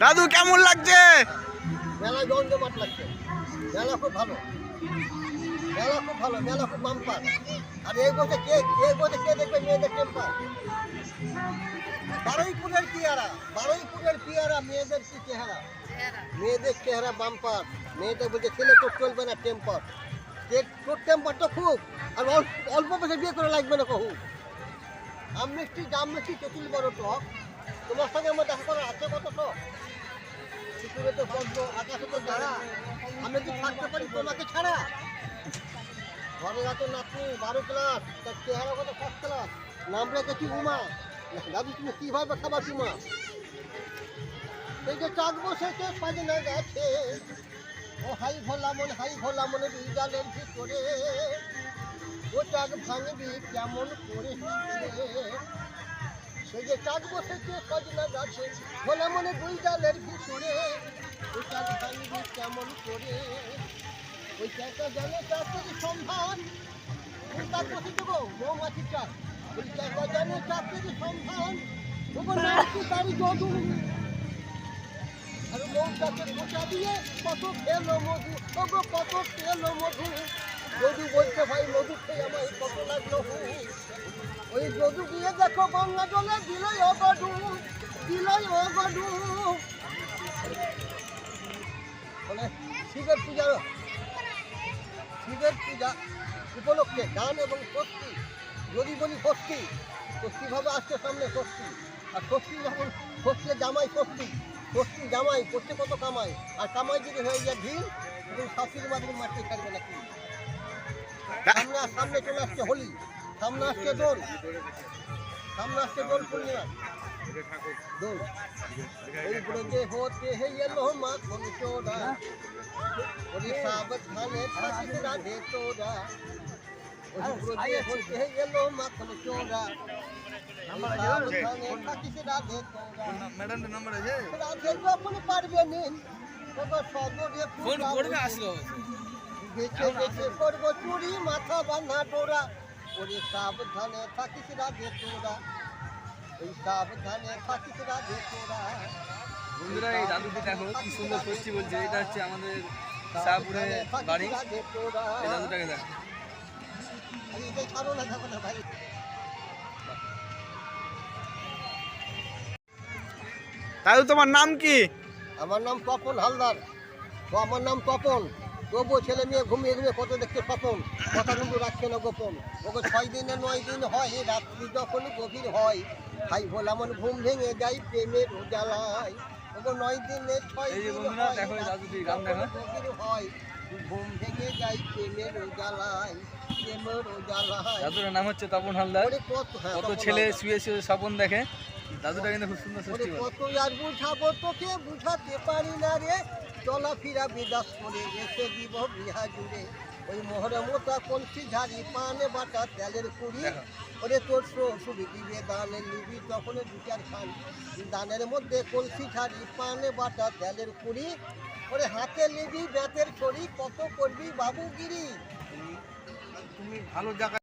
দাদু কেমন লাগছে? জমজমাট লাগছে। মেলা খুব ভালো। মেলা খুব ভালো মেলা খুব বাম্পার। আর এই বসে কে এই বসে কে দেখবে মেয়েদের টেম্পার বারুইপুরের পিয়ারা বারুইপুরের পিয়ারা মেয়েদের কি চেহারা? মেয়েদের চেহারা বাম্পার। মেয়েদের বলছে ছেলে তোর চলবে না টেম্পার যে তোর টেম্পার তো খুব আর অল্প বসে বিয়ে করে লাগবে না কহু আম মিষ্টি জাম মিষ্টি তেঁতুল বড় টক। তোমার সঙ্গে আমার দেখা করার আছে কত টক তুমি খাবার এই যে চাঁদ বসেছে সাজনা গেছে। ও হাই ভোলা মন, হাই ভোলা মনে বিজালের ভিতরে। ও ভাঙবি কেমন করে সেই যে চাঁদ বসেছে সজনা গাছে, ভোলা মনে দুই ডালের ভিতরে। করে। ওই চাঁদটা জানে চাঁদের সন্ধান ওই চাঁদ বসে দেবো, মৌমাছি চাঁদ ওই চাঁদটা জানে চাঁদের সন্ধান ওগো নাকি তারি যদু আর মৌ চাঁদের দিয়ে কত খেলো মধু। ওগো, কত খেলো মধু। যদু বলতে ভাই, মধু খেয়ে আমায় কত লাগল ওই যদু দিয়ে দেখো, গঙ্গা জলে দিলই অগডু দিলই অগডু। মানে শিবের পূজা শিবের পূজা উপলক্ষে গান এবং ষষ্ঠী যদি বলি ষষ্ঠী ষষ্ঠীভাবে আসছে সামনে ষষ্ঠী আর ষষ্ঠী যখন ষষ্ঠী জামাই ষষ্ঠী ষষ্ঠী জামাই করতে কত কামাই? আর কামাই যদি হয়ে যায় ঢিল, তখন শাশুড়ি মাদের মারতে থাকবে নাকি? সামনে সামনে চলে আসছে হোলি, সামনে আসছে দোল। সামনে আসছে দোল পূর্ণিমা। দোল। ওই ব্রজে হতে হে এলো মাখন ওরে সাবধানে থাকিস রাধে তোরা ওই ব্রজে হতে হে এলো মাখন চোরা সাবধানে থাকিস রাধে তোরা ম্যাডামের নাম্বার আছে রাধে যখন পারবে নিন তখন সদরে ফোন করবে আসলো বেছে বেছে করব চুরি মাথা বাঁধা ডোরা ওরে সাবধানে থাকিস রাধে তোরা ওই সাবধানে থাকিস রাধে তোরা বন্ধুরা এই দাদুকে দেখো কি সুন্দর ষষ্ঠী বলছে। এটা হচ্ছে আমাদের শাহপুরে বাড়ি। দাদু তোমার নাম কি? আমার নাম তপন হালদার। তো আমার নাম তপন। তবুও ছেলে মেয়ে ঘুমিয়ে ঘুমিয়ে কত দেখতে তপন। কথা কিন্তু রাখছে না গোপন। ওকে ছয় দিনে নয় দিন হয় রাত্রি যখন গভীর হয় ভাই ভোলা মন ঘুম ভেঙে যাই প্রেমের জ্বালায় নয় দিনে ছয় এই যে বন্ধুরা, দেখো এই দাদুটির গান দেখো। হয়। ঘুম ভেঙে যাই প্রেমের জ্বালায় প্রেমের জ্বালায় দাদুটার নাম হচ্ছে তপন হালদার। কত হ্যাঁ, কত ছেলে শুয়ে শুয়ে স্বপন দেখে। দাদুটা কিন্তু খুব সুন্দর ষষ্ঠী বলে কত আর বুঝাবো তোকে? বুঝাতে পারি না রে। চলাফেরা বিদাস করে রেখে দিব বিহা জুড়ে। ওই মোহরে মোটা কলসি ঝাড়ি পানে বাটা তেলের কুড়ি ওরে তোর শ্বশুর দিবে দানে নিবি? তখন দু চার খান। দানের মধ্যে কলসি ঝাড়ি পানে বাটা তেলের কুড়ি ওরে হাতে নিবি বেতের ছড়ি কত করবি বাবুগিরি? তুমি ভালো জায়গা